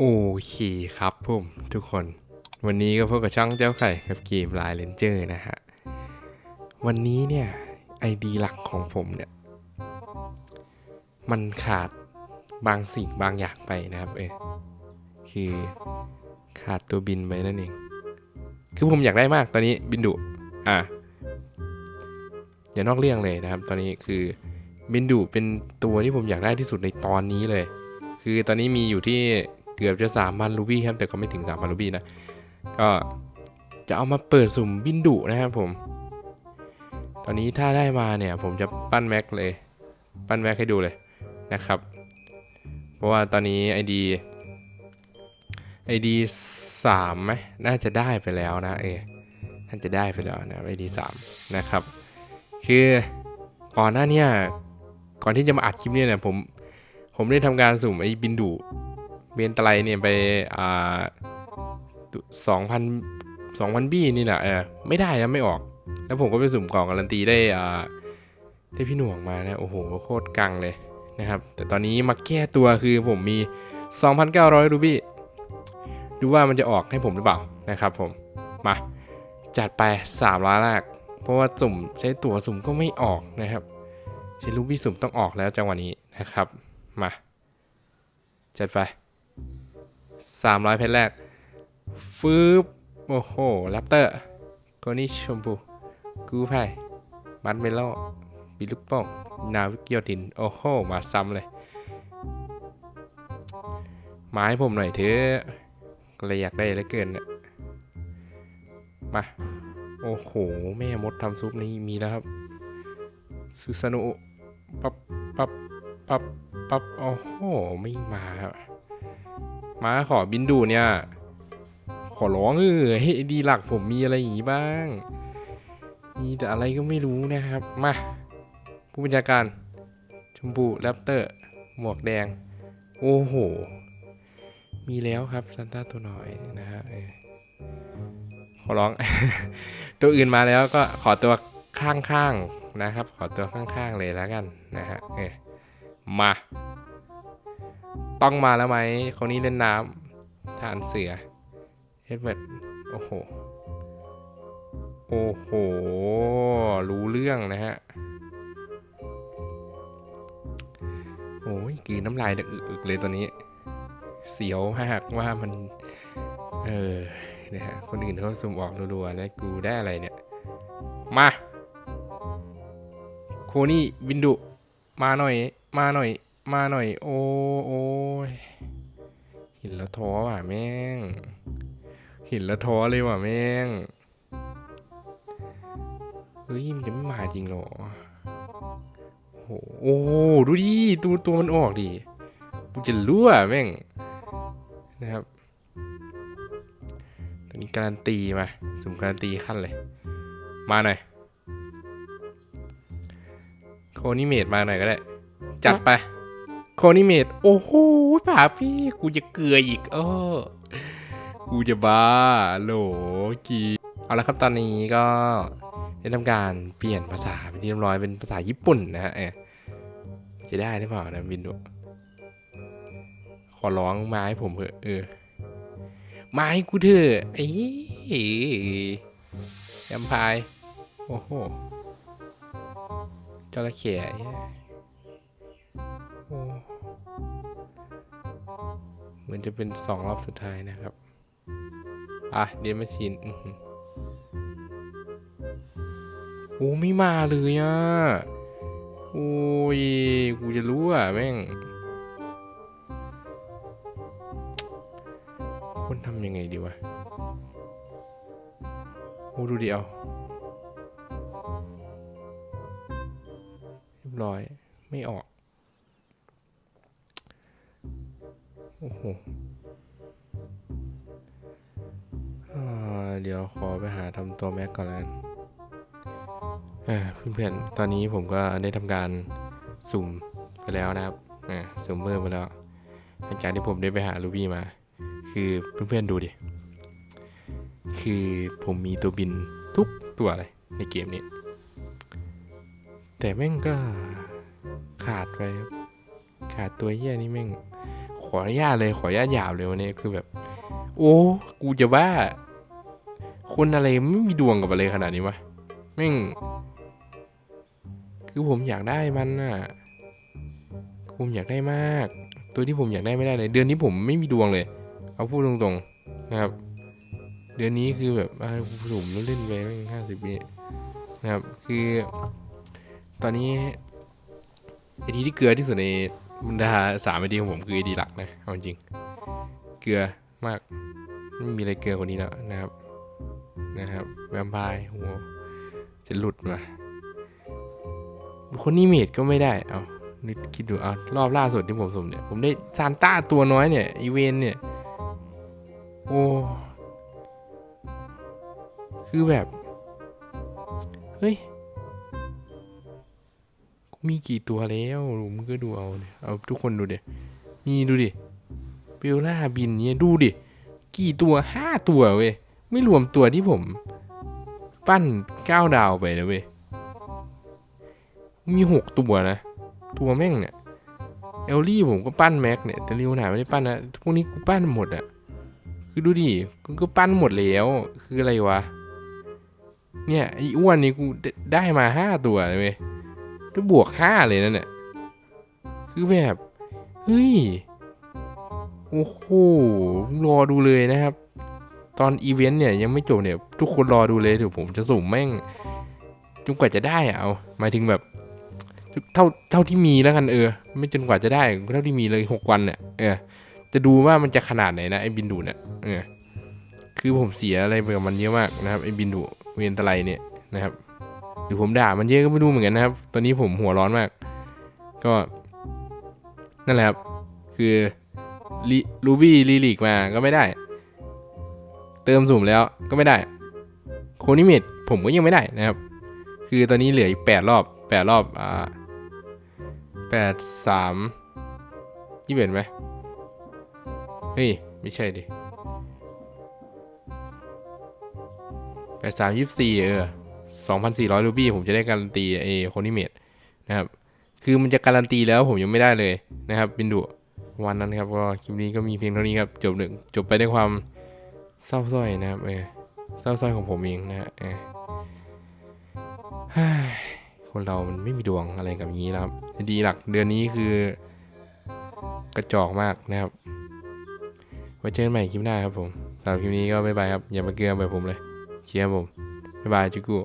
โอเคครับผมทุกคน วันนี้ก็พบกับช่องเจ้าไข่กับเกมไลายเลนเจอร์นะฮะ วันนี้เนี่ยไอดีหลักของผมเนี่ย มันขาดบางสิ่งบางอย่างไปนะครับเออคือขาดตัวบินไปนั่นเอง คือผมอยากได้มากตอนนี้บินดุอะอย่านอกเรื่องเลยนะครับ ตอนนี้คือบินดุเป็นตัวที่ผมอยากได้ที่สุดในตอนนี้เลย คือตอนนี้มีอยู่ที่ เกือบจะสามพันรูบี้ครับแต่ก็ไม่ถึงสามพันรูบี้นะก็จะเอามาเปิดสุ่มบินดุนะครับผม ตอนนี้ถ้าได้มาเนี่ยผมจะปั้นแม็กเลย ปั้นแม็กให้ดูเลยนะครับ เพราะว่าตอนนี้ ID ID สามไหมน่าจะได้ไปแล้วนะเออน่าจะได้ไปแล้วนะ ID สามนะครับ คือก่อนหน้าเนี้ก่อนที่จะมาอัดคลิปเนี่ยเนี่ยผมผมได้ทำการสุ่มไอ้บินดุ เบนตไลเนี่ยไปอ่าสองพันสองพันบี้นี่แหละเออไม่ได้นะไม่ออก แล้วผมก็ไปสุ่มกล่องการันตีได้อ่าได้พี่หน่วงมานะ โอ้โห โคตรกังเลยนะครับ แต่ตอนนี้มาแก้ตัวคือผมมี 2,900 รูบี้ ดูว่ามันจะออกให้ผมหรือเปล่านะครับผม มา จัดไป3ล้านแรก เพราะว่าสุ่มใช้ตัวสุ่มก็ไม่ออกนะครับ ใช้รูบี้สุ่มต้องออกแล้วจังหวะนี้นะครับ มา จัดไป 300 เพชรแรก ฟืบโอ้โหแรปเตอร์โกนี่ชมพูกูไพ่มันเมโลบิลูกโป้งนาวิกโยติน โอ้โห มาซ้ำเลย มาให้ผมหน่อยเถอะก็เลยอยากได้เหลือเกินเนี่ยมา โอ้โห แม่มดทำซุปนี้มีแล้วครับซูซานุปับปับปับปับโอ้โห ไม่มาครับ มาขอบินดูเนี่ย ขอร้องเออให้ดีหลักผมมีอะไรอย่างงี้บ้าง มีแต่อะไรก็ไม่รู้นะครับ มา ผู้บัญชาการ ชมพูแรปเตอร์ หมวกแดง โอ้โห มีแล้วครับซันต้าตัวน้อยนะฮะขอร้อง ตัวอื่นมาแล้วก็ขอตัวข้างๆนะครับ ขอตัวข้างๆเลยแล้วกันนะฮะเออมา ต้องมาแล้วไหมคนนี้เล่นน้ำทานเสือเฮดเวิร์ดโอ้โห โอ้โห รู้เรื่องนะฮะ โอ้ยกลืนน้ำลายอึกๆเลยตอนนี้ เสียวมากว่ามัน เออนะฮะ คนอื่นเขาสุ่มออกรัวๆ แล้วกูได้อะไรเนี่ย มา โคนี่บินดุ มาหน่อย มาหน่อย มาหน่อย โอ้โอ้ยห็นแล้วท้อว่ะแม่งห็นแล้วท้อเลยว่ะแม่งเฮ้ยมันจะไม่มาจริงหรอโอ้โหดูดิตัวตัวมันออกดิกูจะรู้อะแม่งนะครับตอนนี้การันตีมาสุ่มการันตีขั้นเลย มาหน่อยโคนิเมตมาหน่อยก็ได้ จัดไป โคนิเมตโอ้โหป่าพี่ กูจะเกลืออีก เออ กูจะบ้าโหลกีเอาละครับตอนนี้ก็ได้ทำการเปลี่ยนภาษาเป็นที่เรียบร้อยเป็นภาษาญี่ปุ่นนะฮะจะได้หรือเปล่านะวินโดขอร้องมาให้ผมเถอะเออมาให้กูเถอะไอ้ยำพาย โอ้โหจระเข้ มือนจะเป็นสองรอบสุดท้ายนะครับ อะเดียมาชินอื้อหือโอ้ไม่มาเลยอะ โอ้ย กูจะรู้อะแม่ง คนทำยังไงดีวะ โอ้ดูดิเอาเรียบร้อย ไม่ออก โอ้โหเดี๋ยวขอไปหาทำตัวแม็กก่อนแล้วกันอ่าเพื่อนๆ ตอนนี้ผมก็ได้ทำการสุ่มไปแล้วนะครับสุ่มเพิ่มไปแล้ว หลังจากที่ผมได้ไปหาลูบี้มา คือเพื่อนๆดูดิ คือผมมีตัวบินทุกตัวเลยในเกมนี้ แต่แม่งก็ขาดไป ขาดตัวเหี้ยนี่แม่ง ขออนุญาตเลยขออนุญาตหยาบเลยวันนี้คือแบบ โอ้กูจะบ้าคนอะไรไม่มีดวงกับอะไรขนาดนี้วะแม่งคือผมอยากได้มันน่ะผมอยากได้มาก ตัวที่ผมอยากได้ไม่ได้เลย เดือนนี้ผมไม่มีดวงเลย เอาพูดตรงๆนะครับ เดือนนี้คือแบบอ่าผมเล่นไปห้าสิบปีนะครับ คือ ตอนนี้ไอดีที่เกลือที่สุดใน บรรดาสามไอดีของผมคือไอดีหลักนะเอาจริง เกลือมากไม่มีอะไรเกลือกว่านี้แล้วนะครับ นะครับแวมไพร์โหจะหลุดมาคนนี้เมดก็ไม่ได้ เอานึกคิดดูเอารอบล่าสุดที่ผมสมเนี่ย ผมได้ซานต้าตัวน้อยเนี่ย อีเวนเนี่ย โอ้ คือแบบ เฮ้ย มีกี่ตัวแล้วมึงก็ดูเอาเนี่ยเอาทุกคนดูเดี๋ยนี่ดูดิเบลล่าบินเนี่ยดูดิ กี่ตัวห้าตัวเว้ย ไม่รวมตัวที่ผม ปั้นเก้าดาวไปนะเว้ย มีหกตัวนะ ตัวแม่งเนี่ยเอลลี่ผมก็ปั้นแม็กเนี่ยแต่ลิวหนาไม่ได้ปั้นนะพวกนี้กูปั้นหมดอะคือดูดิกูก็ปั้นหมดแล้วคืออะไรวะ เนี่ยไอ้อ้วนนี่กูได้มาห้าตัวเลยเว้ย ได้บวกห้าเลยนั่นเนี่ย คือแบบ เฮ้ย โอ้โห รอดูเลยนะครับ ตอนอีเวนต์เนี่ยยังไม่จบเนี่ย ทุกคนรอดูเลยเดี๋ยวผมจะสุ่มแม่งจนกว่าจะได้เอาหมายถึงแบบ เท่าเท่าที่มีแล้วกันเออ ไม่จนกว่าจะได้เท่าที่มีเลยหกวันเนี่ยเออ จะดูว่ามันจะขนาดไหนนะไอ้บินดูเนี่ยเออคือผมเสียอะไรไปกับมันเยอะมากนะครับไอ้บินดูเวนตะไลเนี่ยนะครับ หรือผมด่ามันเยอะก็ไม่รู้เหมือนกันนะครับ ตอนนี้ผมหัวร้อนมาก ก็นั่นแหละครับ คือลูบี้ลีลีกมาก็ไม่ได้ เติมสุ่มแล้วก็ไม่ได้ โคนิเมตผมก็ยังไม่ได้นะครับ คือตอนนี้เหลืออีกแปดรอบแปดรอบอ่าแปดสามยี่สิบเอ็ดไหมเฮ้ย ไม่ใช่ดิแปดสามยี่สิบสี่เออ สองพันสี่ร้อยรูบี้ผมจะได้การันตีไอโคนิเมตนะครับ คือมันจะการันตีแล้วผมยังไม่ได้เลยนะครับบินดุวันนั้นครับก็คลิปนี้ก็มีเพียงเท่านี้ครับจบหนึ่งจบไปด้วยความเศร้าสร้อยนะครับเออเศร้าสร้อยของผมเองนะฮะเออเฮ้ยคนเรามันไม่มีดวงอะไรกับอย่างนี้แล้วครับ ดีหลักเดือนนี้คือกระจอกมากนะครับไว้เจอกันใหม่คลิปหน้าครับผมสำหรับคลิปนี้ก็บ๊ายบายครับ อย่ามาเกลือแบบผมเลย เชียร์ผม บ๊ายบายจุกุ